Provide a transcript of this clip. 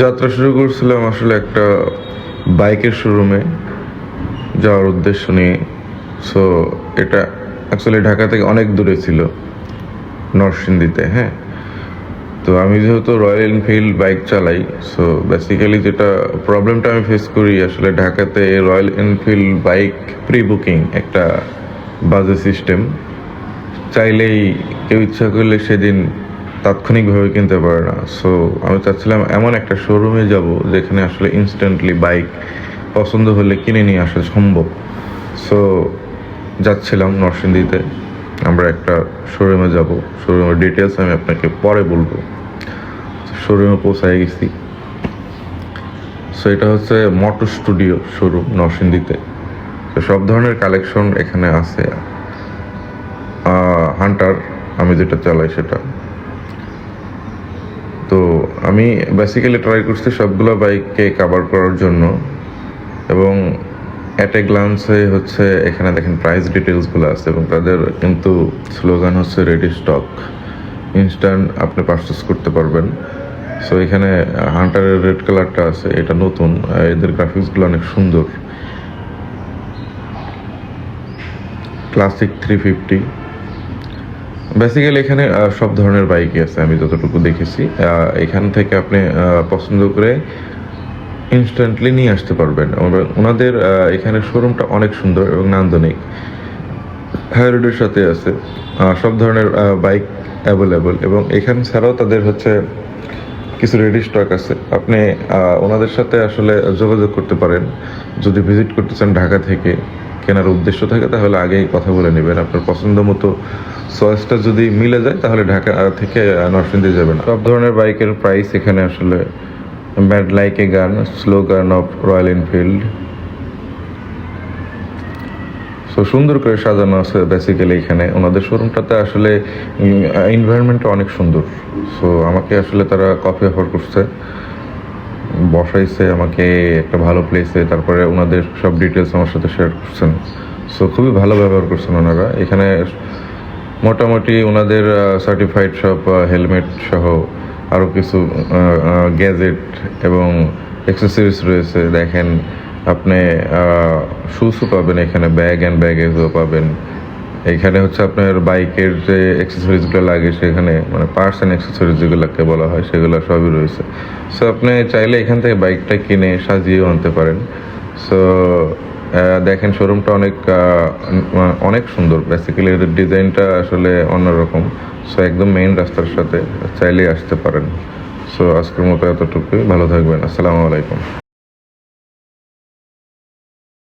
যাত্রা শুরু করছিলাম আসলে একটা বাইকের শোরুমে যাওয়ার উদ্দেশ্য নিয়ে। সো এটা অ্যাকচুয়ালি ঢাকা থেকে অনেক দূরে ছিল, নরসিংদীতে হ্যাঁ। তো আমি যেহেতু রয়্যাল এনফিল্ড বাইক চালাই সো বেসিক্যালি যেটা প্রবলেমটা আমি ফেস করি আসলে ঢাকাতে Royal Enfield bike pre booking একটা বাজে সিস্টেম চাইলেই কেউ ইচ্ছা করলে সেদিন তাৎক্ষণিকভাবে কিনতে পারে না। সো আমি চাচ্ছিলাম এমন একটা শোরুমে যাব যেখানে আসলে ইনস্ট্যান্টলি বাইক পছন্দ হলে কিনে নিয়ে আসা সম্ভব। সো যাচ্ছিলাম নরসিংদীতে। আমরা একটা শোরুমে যাব। শোরুমের ডিটেলস আমি আপনাকে পরে বলব। শোরুমে পৌঁছায় গেছি। সো এটা হচ্ছে মোটর স্টুডিও শোরুম নরসিংদীতে। তো সব ধরনের কালেকশন এখানে আছে। হান্টার আমি যেটা চালাই সেটা। আমি বেসিক্যালি ট্রাই করছি সবগুলো বাইককে কাভার করার জন্য এবং অ্যাট এ গ্লান্সে হচ্ছে এখানে দেখেন প্রাইস ডিটেলসগুলো আছে এবং তাদের কিন্তু স্লোগান হচ্ছে রেডি স্টক ইনস্ট্যান্ট আপনি পারচেস করতে পারবেন। সো এখানে হান্টারের রেড কালারটা আছে, এটা নতুন এদের গ্রাফিক্সগুলো অনেক সুন্দর। ক্লাসিক থ্রি ফিফটি বেসিক্যালি এখানে সব ধরনের বাইকই আছে, আমি যতটুকু দেখেছি। এখান থেকে আপনি পছন্দ করে ইনস্ট্যান্টলি নিয়ে আসতে পারবেন। ওনাদের এখানে শোরুমটা অনেক সুন্দর এবং নান্দনিক। হাইরোডের সাথে আছে। সব ধরনের বাইক অ্যাভেলেবল এবং এখান ছাড়াও তাদের হচ্ছে কিছু রেডি স্টক আছে। আপনি ওনাদের সাথে আসলে যোগাযোগ করতে পারেন। যদি ভিজিট করতে চান ঢাকা থেকে। কেনার উদ্দেশ্য থাকে, তাহলে আগেই কথা বলে নেবেন। আপনার পছন্দ মতো চয়েসটা যদি মিলে যায়, তাহলে ঢাকা থেকে নরসিংদী যাবেন। সব ধরনের বাইকের প্রাইস এখানে আসলে made like a gun slogan of Royal Enfield so সুন্দর করে সাজানো আছে বেসিক্যালি এখানে। ওনাদের শোরুমটাতে আসলে এনভায়রনমেন্টটা অনেক সুন্দর। সো আমাকে আসলে তারা কফি অফার করছে। বসাইছে, আমাকে একটা ভালো প্লেসে তারপরে ওনাদের সব ডিটেলস আমার সাথে শেয়ার করছেন। সো খুবই ভালো ব্যবহার করছেন ওনারা। এখানে মোটামুটি ওনাদের সার্টিফাইড সব হেলমেট সহ আরও কিছু গ্যাজেট এবং অ্যাক্সেসরিজ রয়েছে। দেখেন, আপনি শুজও পাবেন এখানে ব্যাগ অ্যান্ড ব্যাগেজও পাবেন। এখানে হচ্ছে আপনার বাইকের যে অ্যাক্সেসরিজগুলো লাগে সেখানে মানে পার্টস অ্যান্ড অ্যাক্সেসরিজ যেগুলোকে বলা হয় সেগুলো সবই রয়েছে। সো আপনি চাইলে এখান থেকে বাইকটা কিনে সাজিয়েও আনতে পারেন। সো দেখেন শোরুমটা অনেক অনেক সুন্দর। বেসিক্যালি এর ডিজাইনটা আসলে অন্যরকম। সো একদম মেইন রাস্তার সাথে চাইলেই আসতে পারেন। সো আজকের মতো এতটুকুই। ভালো থাকবেন। আসসালামু আলাইকুম।